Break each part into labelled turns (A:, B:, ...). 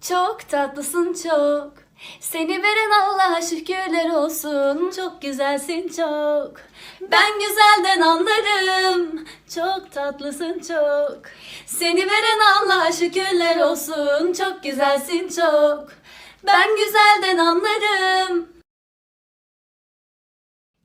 A: Çok tatlısın çok. Seni veren Allah'a şükürler olsun. Çok güzelsin çok. Ben güzelden anlarım. Çok tatlısın çok. Seni veren Allah'a şükürler olsun. Çok güzelsin çok. Ben güzelden anlarım.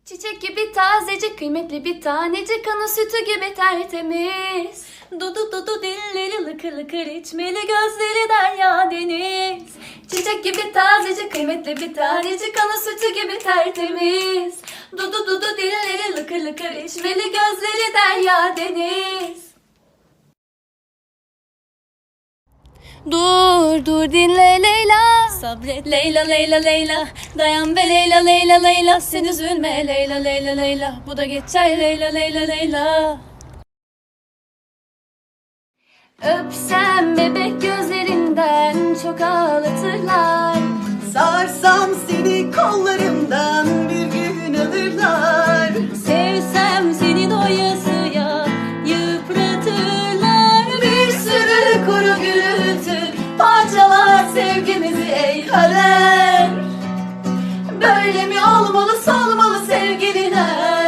A: Çiçek gibi tazecik, kıymetli bir tanecik, ana sütü gibi tertemiz. Dudu dudu dilleri lıkır lıkır içmeli gözleri derya deniz. Çiçek gibi tazecik, kıymetli bir tanecik, ana sütü gibi tertemiz. Dudu dudu dilleri lıkır lıkır içmeli gözleri derya deniz. Dur dur dinle Leyla Sabret Leyla Leyla Leyla Dayan be Leyla Leyla Leyla. Sen üzülme Leyla Leyla Leyla. Bu da geçer Leyla Leyla Leyla. Öpsem bebek gözlerinden çok ağlatırlar.
B: Sarsam seni kollarımdan kader Böyle mi olmalı solmalı sevgililer?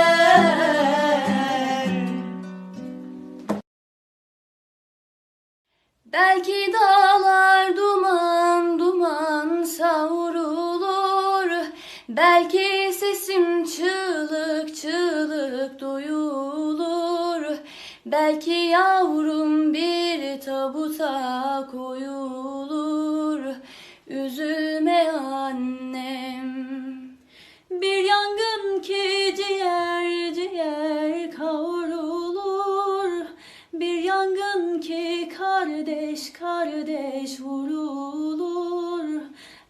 A: Belki dağlar duman duman savrulur. Belki sesim çığlık çığlık duyulur. Belki yavrum bir tabuta koyulur Üzülme annem. Bir yangın ki ciğer ciğer kavrulur. Bir yangın ki kardeş kardeş vurulur.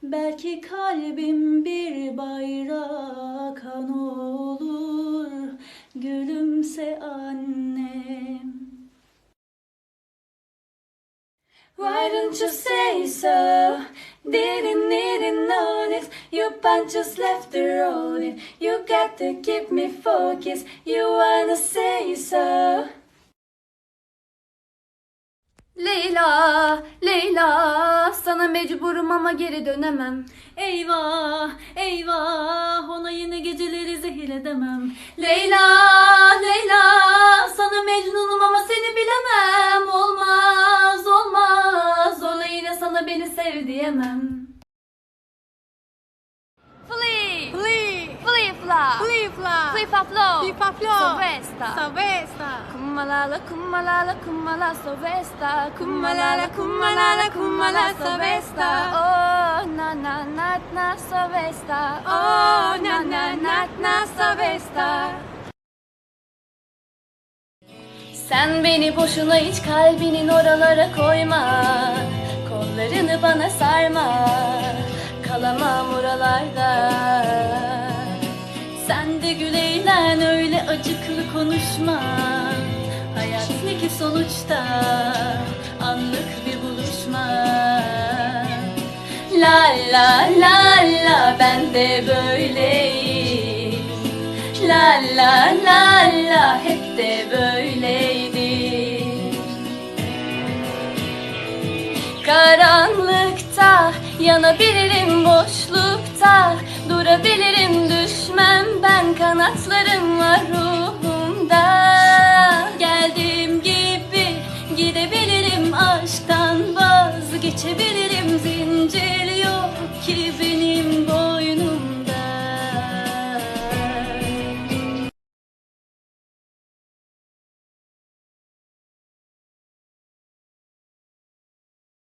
A: Belki kalbim bir bayrağa Why don't you say so? Didn't didn't notice you bunch just left the road. You got to keep me focused. You wanna say so? Leyla, Leyla, sana mecburum ama geri dönemem. Eyvah, eyvah, ona yeni geceleri zehir edemem. Leyla, sev diyemem. Flee,
C: Flee,
A: flee, fla,
C: flee, fla,
A: flee, fa, flow,
C: Flee, flow.
A: sovesta.
C: Savesta,
A: Kumalala, kumalala, kumala, sovesta.
C: Kumalala, kumalala, kumala, sovesta.
A: Oh, na na na na sovesta.
C: Oh, na na na na savesta.
A: Sen beni boşuna hiç kalbinin oralara koyma. Kollarını bana sarma. Kalamam oralarda. Sen de gül eğlen öyle acıklı konuşma. Hayat ne ki sonuçta anlık bir buluşma. La la la la ben de böyleyim. La la la la hep de böyleydi. Karanlıkta yanabilirim boşlukta. Durabilirim düşmem ben kanatlarım var ruhumda. Geldiğim gibi gidebilirim aşktan vazgeçebilirim